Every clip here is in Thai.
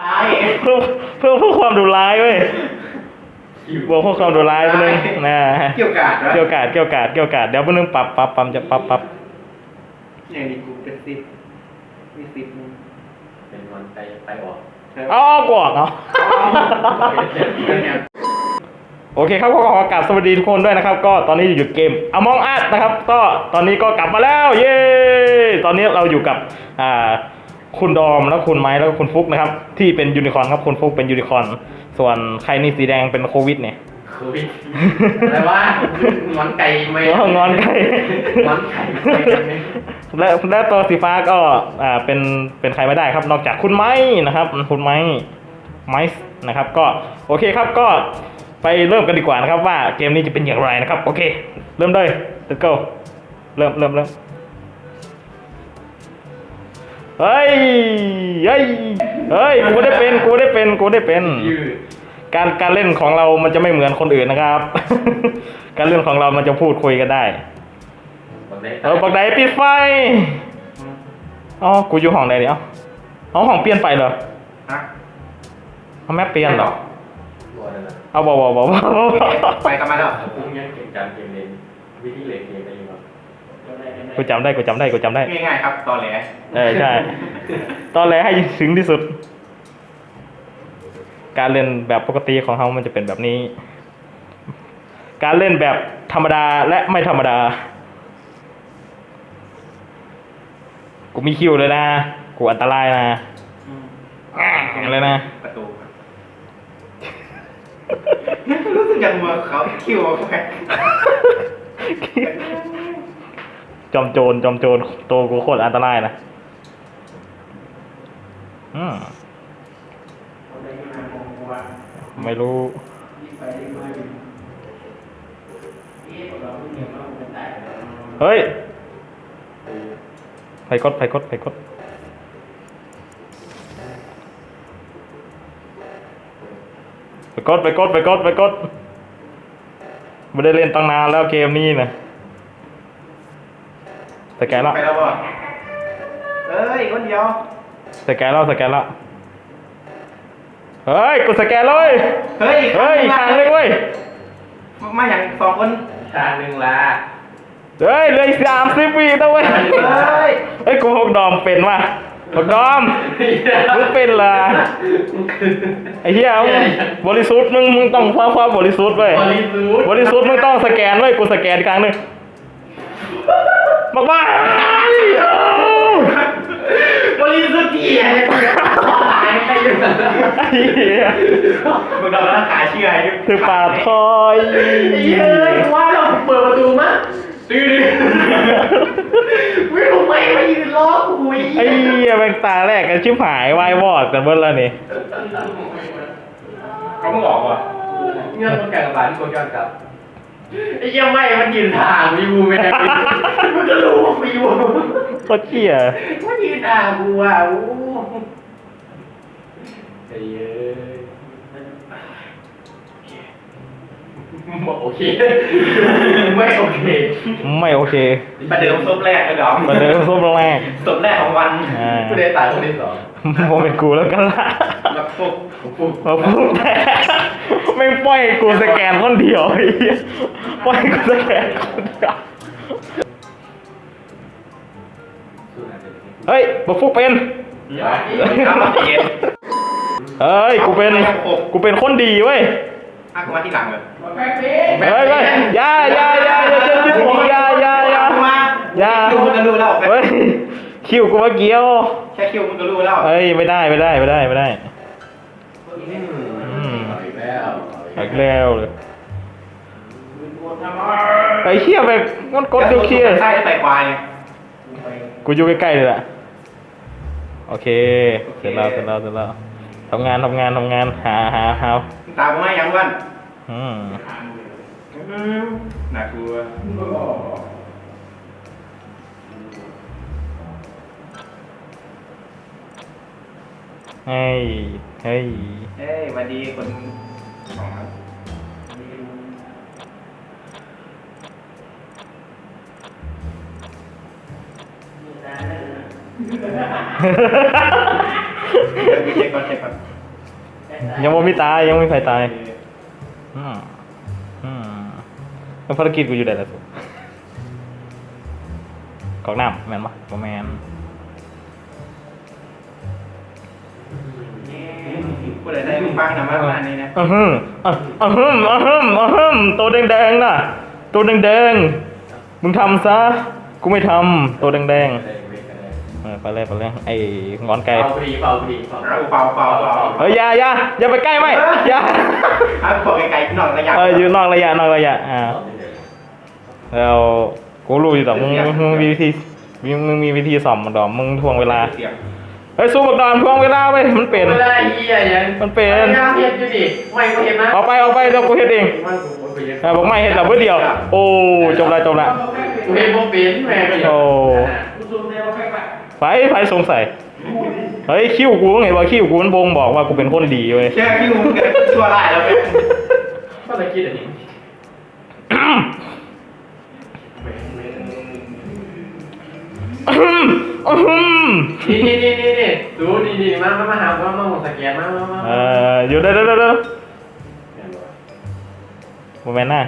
ตายเพิ่มเพิ่มเพิ่มความดุร้ายเว้ยบวกเพิ่มความดุร้ายไปนึงนะเกี่ยวกาดวะเกี่ยวกาดเกี่ยวกาดเกี่ยวกาดเดี๋ยวไปนึงปรับปรับปรับจะปรับปรับอย่างนี้กูเป็นสิบมีสิบนึงเป็นวันไปไปออกเอาออกกวกเอาโอเคครับก็ขอกราบสวัสดีทุกคนด้วยนะครับ ก็ตอนนี้อยู่เกม Among Us นะครับ ก็ตอนนี้ก็กลับมาแล้ว เย้ ตอนนี้เราอยู่กับอ่า คุณดอมแล้วคุณไม้แล้วก็คุณฟุกนะครับ ที่เป็นยูนิคอร์นครับคุณฟุกเป็นยูนิคอร์นส่วนใครนี่สีแดงเป็นโควิดเนี่ยโควิดอะไรวะงอนไก่ไหมอ๋องอนไก่งอนไก่ไหมและและตัวสีฟ้าก็อ่าเป็นเป็นใครไม่ได้ครับ นอกจากคุณไม้นะครับ คุณไม้ไม้นะครับ ก็โอเคครับก็ไปเริ่มกันดีกว่านะครับว่าเกมนี้จะเป็นอย่างไรนะครับ โอเค เริ่มเลย let's go เริ่มเริ่มเริ่ม เฮ้ย เฮ้ย เฮ้ย กูได้เป็น กูได้เป็น กูได้เป็นยืดการการเล่นของเรามันจะไม่เหมือนคนอื่นนะครับ การเล่นของเรามันจะพูดคุยกันได้บอกได้เออบักไดปิดไฟอ๋อกูอยู่ห้องไหนเนี่ยเอ้าห้องเปลี่ยนไปเหรอฮะเอาแมปเปลี่ยนเหรอบอกเลยนะเอาบอกบอกบอกบอกไปกันมาแล้วพุ่งยังเก่งการเกมเล่นวิธีเล่นเกมอะไรอยู่บ้าง กูจำได้กูจำได้กูจำได้ ง่ายๆครับตอแหลเออใช่ ตอนแรกให้ถึงที่สุด การเล่นแบบปกติของเขามันจะเป็นแบบนี้ การเล่นแบบธรรมดาและไม่ธรรมดา กูมีคิวเลยนะ กูอันตรายนะเลยนะ ประตูครับรู้สึกยังมือเขาคิวแขก จอมโจรจอมโจรตัวกูโคตรอันตรายนะอืมไม่รู้เฮ้ยไปกดไปกดไปกดไปกดไปกดไปกดไปกดไม่ได้เล่นตั้งนานแล้วเกมนี้นะ สแกนแล้วไปแล้วบ่เอ้ยคนเดียวสแกนแล้วสแกนแล้วเฮ้ยกูสแกนเลยเฮ้ยเฮ้ยทางเลยเว้ยมาอย่างสองคนทางหนึ่งละเฮ้ยเหลยสามสิบวิแล้วเว้ยเฮ้ยเฮ้ยกูหกดอมเป็นว่ะหกดอมมึงเป็นเหรอไอ้เหี้ยมึงบริสุทธิ์มึงมึงต้องความความบริสุทธิ์เว้ยบริสุทธิ์บริสุทธิ์มึงต้องสแกนเว้ยกูสแกนครั้งหนึ่ง บอกว่าบริสุทธิ์เหี้ยตายใครอยู่ไอ้เหี้ยมึงโดนแล้วขาเชื่อไอ้คือปาดคอยเย้ยว่าเราเปิดประตูมั้ยดื้อไม่รู้ไหมมายืนล้อคุยไอ้เหี้ยแม่งตาแรกกันชิบหายวายวอดกันเบิ้ลแล้วนี่ เขามึงออกว่ะ เงื่อนคนแก่กับหลานคนกันครับ ไอ้เหี้ยังไม่มันยืนทางวิวแม่มันก็รู้ว่าวิวโคตรเหี้ยมันยืนทางกูอะโอ้ไอ้เย้ยโอเค ไม่โอเคไม่โอเคประเดิมซบแรกเลยดอมมาเดินส้มแรกศพแรกของวันอ่า ผู้ใดตายคนที่สอง โมเป็นกูแล้วกันละ แล้วพวกผมพูดมาพูดแต่ไม่งปล่อยให้กูสแกนคนเดียวไอ้เหี้ยปล่อยให้กูสแกนคนเดียวเฮ้ยบักฟุกเป็นครับมาเย็นเฮ้ย กูเป็น กูเป็นคนดีเว้ยอะกูมาที่หลังเลยเฮ้ยเฮ้ยอยาอยาอยาอย่าจะยึดผมอยาอยาอยากูมาอย่าคิวมึงก็รู้แล้วเฮ้ย คิวกูว่าเกี้ยว แค่คิวมึงก็รู้แล้ว เฮ้ย ไม่ได้ ไม่ได้ ไม่ได้ ไม่ได้อืม เอาอีกแล้วอีกแล้วเลยไอ้เหี้ยแบบมันกดเดียวเคลียร์ใช่ใส่ควายกูอยู่ใกล้ๆเลยแหละโอเค เสร็จแล้วเสร็จแล้วเสร็จแล้วทำงานทำงานทำงานหาหาหาตามกูมายังวันอืมน่ากลัว เฮ้ย เฮ้ยเฮ้ยวันดีคนสองครับเดี๋ยวกูเช็คก่อนเช็คก่อนยังบ่มีตายยังไม่มีใครตายอืมอืมแล้วภารกิจกูอยู่ไหนล่ะสุกอกน้ำแมนปะบ่แมน กูเลยได้มึงฟังนะมาประมาณนี้นะอือฮึอะอือฮึอือฮึอือฮึตัวแดงๆน่ะ ตัวแดงๆ มึงทำซะ กูไม่ทำตัวแดงๆเออไปเลยไปเลยไอ้งอนไก่ เป่าพรีเป่าพรีเป่าเราเป่าเป่าเป่าเฮ้ยอย่าอย่าอย่าไปใกล้ไม่อย่าเอาพวกไกลๆหน่อยระยะเอออยู่นอกระยะนอกระยะอ่าแล้วกูรู้อยู่แต่มึงมึงมีวิธีมึงมึงมีวิธีสอมมันดอมมึงทวงเวลาเสียง เฮ้ยสู้บักดอนทวงเวลาเว้ยมันเป็นไม่ได้เหี้ยยังมันเป็นไม่เห็นอยู่ดิไม่ก็เห็นนะออกไปออกไปเดี๋ยวกูเฮ็ดเองเออบอกไม่เฮ็ดแล้วเพื่อเดียว โอ้จบละจบละกูเห็นบ่เป็นแม่ก็เห็นโอ้ไปไปสงสัยเฮ้ยคิ้วกูไงว่าคิ้วกูมันบ่งบอกว่ากูเป็นคนดีเว้ยเชื่อที่มึงเกิดชั่วร้ายแล้วเป็นก็เลยคิดอันนี้ นี่นี่นี่นี่นี่ดูดีดีมามามาหาว่ามาหมดสแกนมากมามาเออหยู่ได้ได้ได้อด้อโมแมนน่ะ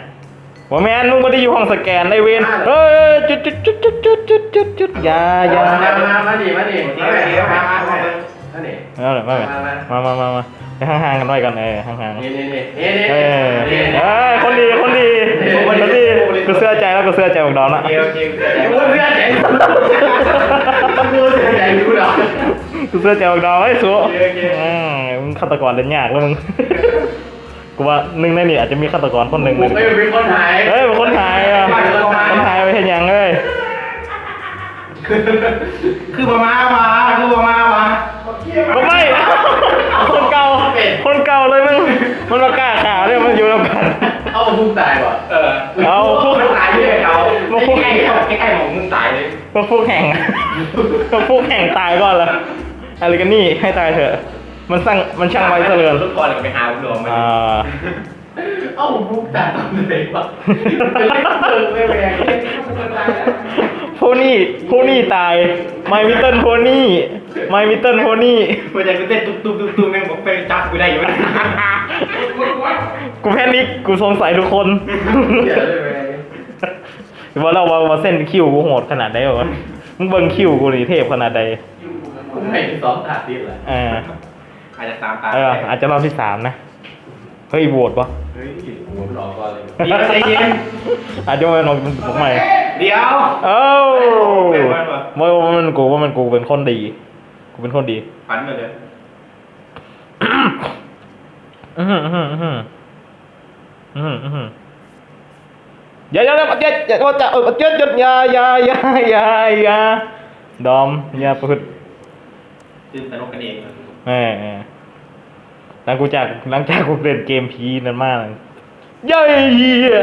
โมแมนุ่งไม่ได้อยู่ห้องสแกนไอเวนเฮ้ยจุดจุดจุดจุดจุดจุดจุดอย่าอย่ามามามาดิมาดิมาดิมามา เอาเลยมาเลยมามามามาไปห่างๆกันหน่อยกันเออห่างนี่นี่นี่นี่นี่ๆเออเอ้ยคนดี คนดี คนดีกูเสื้อใจแล้วกูเสื้อใจของดอนละเดี๋ยวเดี๋ยวเดี๋ยวกูเสื้อใจกูเสื้อใจกูดอกกูเสื้อใจของดอนไอ้สัวอืมมึงฆาตกรเล่นยากแล้วมึง กูว่าหนึ่งในนี่อาจจะมีฆาตกรคนหนึ่งกูไม่เป็นคนหายเฮ้ยเป็นคนไทยอะคนไทยไปเห็นยังเอ้ยคือประมามาคือประมามา ก็ไม่ คนเก่า คนเก่าเลยมึงมันมากล้าข่าวเนี่ยมันอยู่แล้วกันเอาพุ่งตายว่ะเออเอาพวกตายที่ไหนเขาใกล้ๆใกล้ๆของมึงตายเลยพวกพวกแข่งพวกพวกแข่งตายก่อนละอะไรกันนี่ให้ตายเถอะ มันสร้างมันช่างไว้เสลือนลูกบอลก็ไปหาลูกดวงมาอ่า เอาพุ่งตายตอนไหนวะเป็นเล็กเติมไม่แรงโพนี่โพนี่ตายไมมิเติลโพนี่ไมมิเติลโพนี่เมื่อใจกูเต้นตุ๊บตุ๊บตุ๊บตุ๊บแม่งบอกไปจับกูได้อยู่นะกูแพนิคกูสงสัยทุกคนเดี๋ยวเลยว่าเราว่าว่าเส้นคิวกูโหดขนาดไหนวะมึงเบิ่งคิวกูนี่เทพขนาดใดกูไม่สองถาดติดเลยเอออาจจะตามตาเอออาจจะรอบที่สามนะ เฮ้ยโหวตปะเฮ้ยกูรอก่อนเลยเดี๋ยวใจเย็นอาจจะเป็นผมใหม่เดี๋ยวเอ้าเป็นวันวะว่าว่ามันกูว่ามันกูเป็นคนดี กูเป็นคนดีฝันไปเลยอือหืออือหืออือหืออือหืออือหืออย่าอย่าอย่าอย่าอย่าอย่าเอออย่าอย่าอย่าอย่าอย่าอย่าดอมอย่าประพฤติตื่นสนุกกันเองเออเออ หลังกูจากหลังจากกูเล่นเกมพีนั่นมากเลยเย้เหี้ย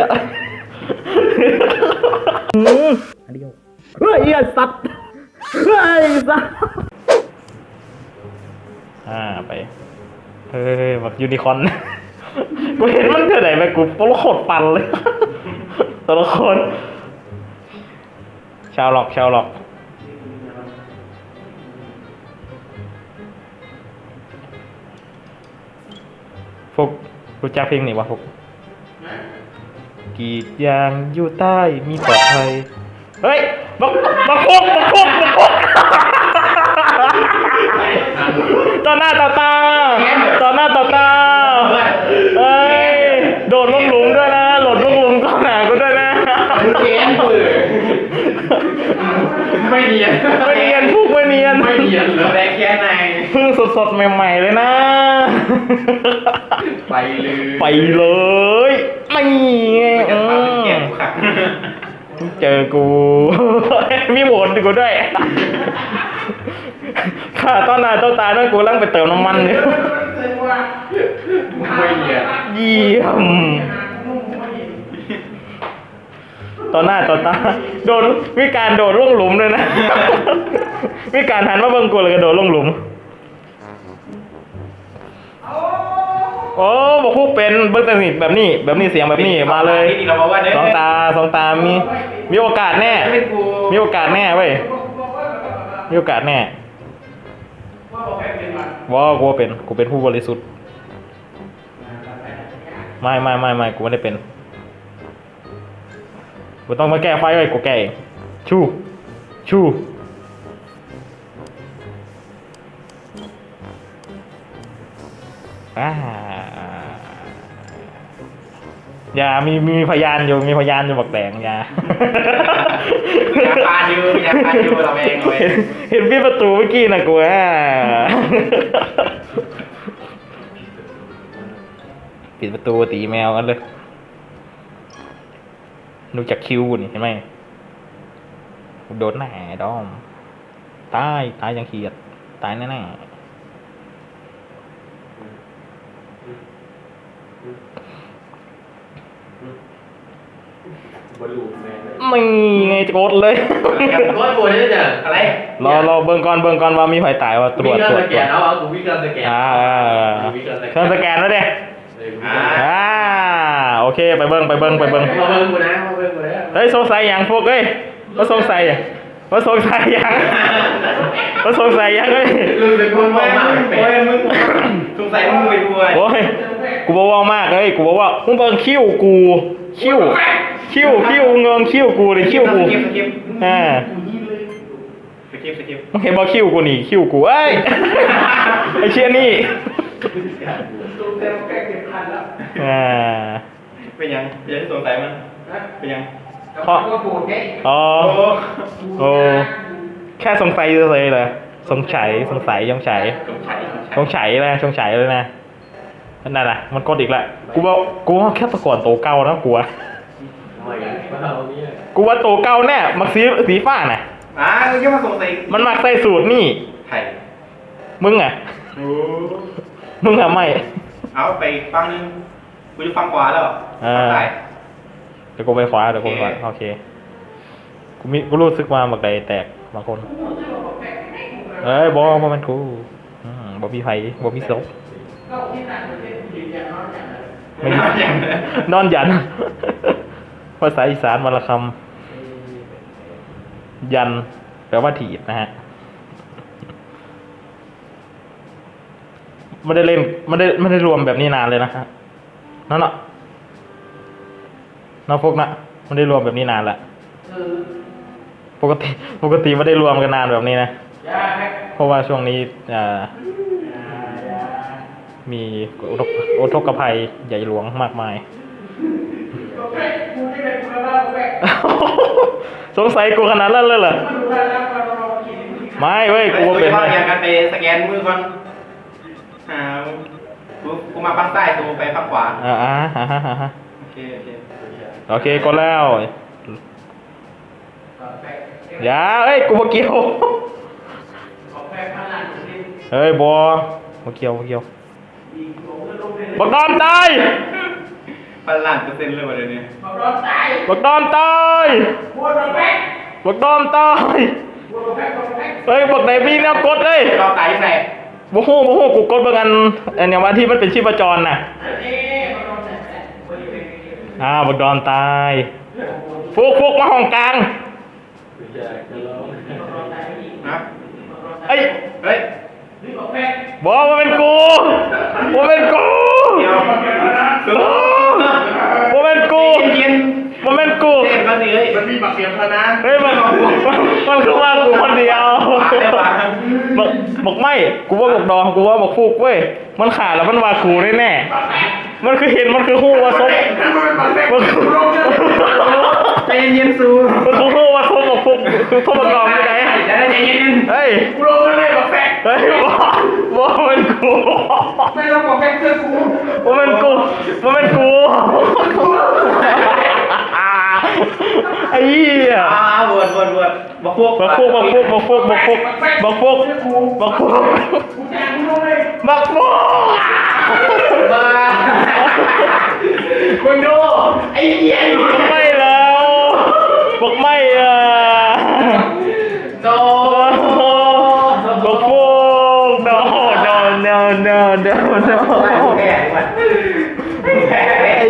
อืมอันเดียวเฮ้ยไอ้สัตว์เฮ้ยสัตว์อ่าไป เฮ้ยแบบยูนิคอร์นกูเห็นมันเท่าไหร่ไปกูตัวละครปั่นเลยตัวละครชาวหลอกชาวหลอก รู้จักเพลงนี้วะพวกกรีดยางอยู่ใต้มีปลอดภัยเฮ้ยบักบักพวกบักพวกบักพวกต่อหน้าต่อตาต่อหน้าต่อตาเฮ้ยโดดลงหลุมด้วยนะโดดลงหลุมต่อหน้ากูด้วยนะเกนปืนไม่เนียนไม่เนียนพวกไม่เนี ยนไม่เนียนเลยแต่แค่ในเพิ่งสดๆใหม่ๆเลยนะ ไปเลยไปเลยไม่ไงจะอืทำเป็นแก้มกูขัดเจอกูมีโหวตกูด้วยข้าต้อนหน้าต้นตาด้วยกูร่างไปเติมน้ำมันอยู่ไม่เนียนเยี่ยม ต่อหน้าต่อตาโดนวิการโดดล่วงหลุมเลยนะ วิการหันมาเบิ่งกูเลยกระโดดล่วงหลุม โอ้บอกพวกเป็นเบิ้งแต่สิแบบนี้ แบบนี้เสียงแบบนี้มาเลยนี่เราบอกว่าเนี่ยสองตาสองตามีมีโอกาสแน่เป็นกูมีโอกาสแน่เว้ยมีโอกาสแน่ว่ากูว่าเป็นกูเป็นผู้บริสุทธิ์ไม่ไม่ไม่ไม่กูไม่ได้เป็น กูต้องมาแก้ไฟไว้กูแก้เองชูชูอ่าอย่ามีมีพยานอยู่มีพยานอยู่บักแดงอย่าอยากพานอยู่อยากพานอยู่เราเองเราเอเห็นงเห็นพี่ประตูเมื่อกี้นะกูอะปิดประตูตีแมวกันเลย ดูจากคิวนี่เห็นไหมโดนแน่ดอม ตาย ตายยังเขียด ตายแน่บอลลูนแม่เลยๆไม่ไงจะกดเลยกับรถปวดนี่จะอะไรรอรอเบิ่งก่อนเบิ่งก่อนว่ามีไผตายว่าตรวจวิ่งตรวเกิจนสแกนเอาเอากูวิ่งเกินสแกนอ่าวิ่งเกินสแกนเครื่องสแกนแล้วเด้อ่าอ่าโอเค ไปเบิ่งไปเบิ่งไปเบิ่ง มาเบิ่งกูนะมาเบิ่งกูนะเฮ้ยสงสัยอย่างพวกเอ้ยว่าสงสัยอะว่าสงสัยอย่างว่าสงสัยอย่างเอ้ยลืมเป็นคนมองมากโอ้ยมึงสงสัยมึงไปด้วยโอ้ยกูบอกว่ามากเลยกูบอกว่ามึงเบิ่งคิ้วกูคิ้วคิ้วคิ้วเงงคิ้วกูเลยคิ้วกูสกิปสกิปอ่าสกิปสกิปมึงเห็นบอกคิ้วกูนี่คิ้วกูเอ้ยไอเชี่ยนี่อ่าเป็นยังเป็นยังที่สงสัยมันเป็นยัง เพราะอ๋อโอ้โอ้แค่สงสัยเลยเลยสงสัยสงสัยยังสัยสงสัยสงสัยเลยสงสัยเลยนะนั่นแหละมันกดอีกแหละกูว่ากูว่าแค่ตะก่อนโตเก่านะกูว่าไม่เอาเนี่ยกูว่าโตเก่าแน่มักสีสีฟ้าน่ะอ่ามึงยังมาสงสัยมันมักใส่สูตรนี่ไข่มึงอะโอ้มึงอะไม่ เอาไปฟังนึงกูจะฟังขวาแล้วอ่าฟังซ้ายเดี๋ยวกูไปขวาเดี๋ยวกูไปขวาโอเคโอเคกูมีกูรู้สึกว่าบักใดแตกบางคนเอ้ยบอบอมันกูอืมบอมีไผบอมีศพไม่นอนอย่างนอนยันภาษาอีสานวรรณคำยันแปลว่าถีบนะฮะไม่ได้เล่นไม่ได้ไม่ได้รวมแบบนี้นานเลยนะฮะนั่นเนาะ น้องพวกนะไม่ได้รวมแบบนี้นานละปกติปกติไม่ได้รวมกันนานแบบนี้นะเพราะว่าช่วงนี้อ่ามีอุทกอุทกภัยใหญ่หลวงมากมาย สงสัยกูขนาดนั้นเลยเหรอไม่เว้ยกูว่าเป็นว่าเว้ยอย่างกันไปสแกนมือก่อนอ่ากูกูมาฟังซ้ายกูไปฟังขวาอ่าอ่าอ่าอ่าอ่าโอเคโอเค โอเคก็แล้วอย่าเอ้ยกูบ่เกี่ยวเฮ้ยบอบ่เกี่ยวบ่เกี่ยวบักดอนตายพันล้านเปอร์เซ็นต์เลยวันเดี๋ยวนี้บักดอนตายบักดอนตายเฮ้ยบักไหนพี่แนวกดเอ้ยเราตายยังไงบ่ฮู้บ่ฮู้กูกดเบิ่งอันอันเนี้ยว่าที่มันเป็นชีพจรน่ะ อ่าบักดอนตายฟุกฟุกมาห้องกลางนะเอ้ยเฮ้ยบอกว่าเป็นกูว่าเป็นกูเดี๋ยวว่าเป็นกูเย็นว่าเป็นกูเต้นมาสิเฮ้ยมันมีบักเสียงพนะเฮ้ยมันมันมันคือว่ากูคนเดียวบอกบอกไม่กูว่าบอกดองกูว่าบอกฟูกเว้ยมันขาดแล้วมันว่ากูแน่แน่ๆ มันคือเห็นมันคือหู้ว่าซบมันคือใจเย็นสูมันคือหู้ว่าซบบอกพวกคือพวกมันกดองไม่ได้ใจเย็นเฮ้ยกูลงเลยบักแฟกเฮ้ยบอกบอกเป็นกูไม่ต้องบอกแฟกเพื่อกูว่ามันกูว่ามันกู ไอ้เหี้ยอ่าบวชบวชบวชบักพวกบักฟุกบักฟุกบักฟุกบักฟุกบักฟุกบักฟุกบักฟุกบ้ามึงดูไอ้เหี้ยบักไม่แล้วบักไม่อะโดบักฟุก no no no no no no แพ้แพ้ไอ้